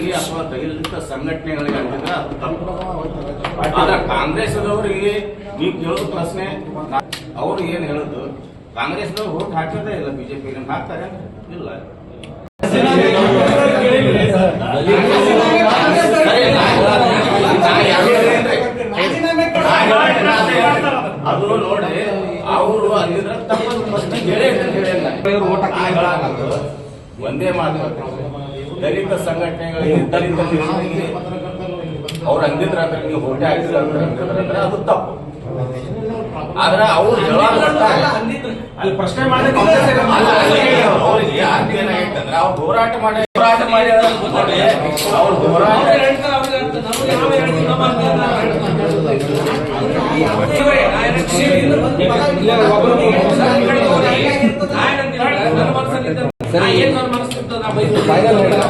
ಪಕ್ಷಗಳಿಗೆ ಅಥವಾ ದಲಿತ ಸಂಘಟನೆಗಳಿಗೆ ಅಂತಂದ್ರೆ ಅದು ತಪ್ಪು. ಆದ್ರೆ ಕಾಂಗ್ರೆಸ್ದವರಿಗೆ ನೀವು ಕೇಳೋದು ಪ್ರಶ್ನೆ ಅವರು ಏನ್ ಹೇಳುದು? ಕಾಂಗ್ರೆಸ್ದವ್ರು ಓಟ್ ಹಾಕೋದೇ ಇಲ್ಲ ಬಿಜೆಪಿ ಹಾಕ್ತಾರೆ ಇಲ್ಲ? ಅದು ನೋಡಿ ಅವರು ಅಲ್ಲಿದ್ರೆ ತಪ್ಪದು ಪ್ರಶ್ನೆ ಹೇಳೇ ಹೇಳಿಲ್ಲ. ಒಂದೇ ಮಾತು ದಲಿತ ಸಂಘಟನೆಗಳಿಗೆ ದಲಿತ ಅವ್ರು ಅಂದಿದ್ರ ಅಂದ್ರೆ ನೀವು ಹೋಟೆ ಹಾಕಿದ್ರ ಅಂದ್ರೆ ಅದು ತಪ್ಪು. ಆದ್ರೆ ಅವ್ರು ಅಲ್ಲಿ ಪ್ರಶ್ನೆ ಮಾಡಿ ಅವ್ರಿಗೆ ಅವ್ರು ಹೋರಾಟ ಮಾಡಿ ಹೋರಾಟ ಮಾಡಿ ಅವ್ರು ನೋಡಿ, ಅವ್ರು ಹೋರಾಟ ಫೈನಲ್ ಹೇಳ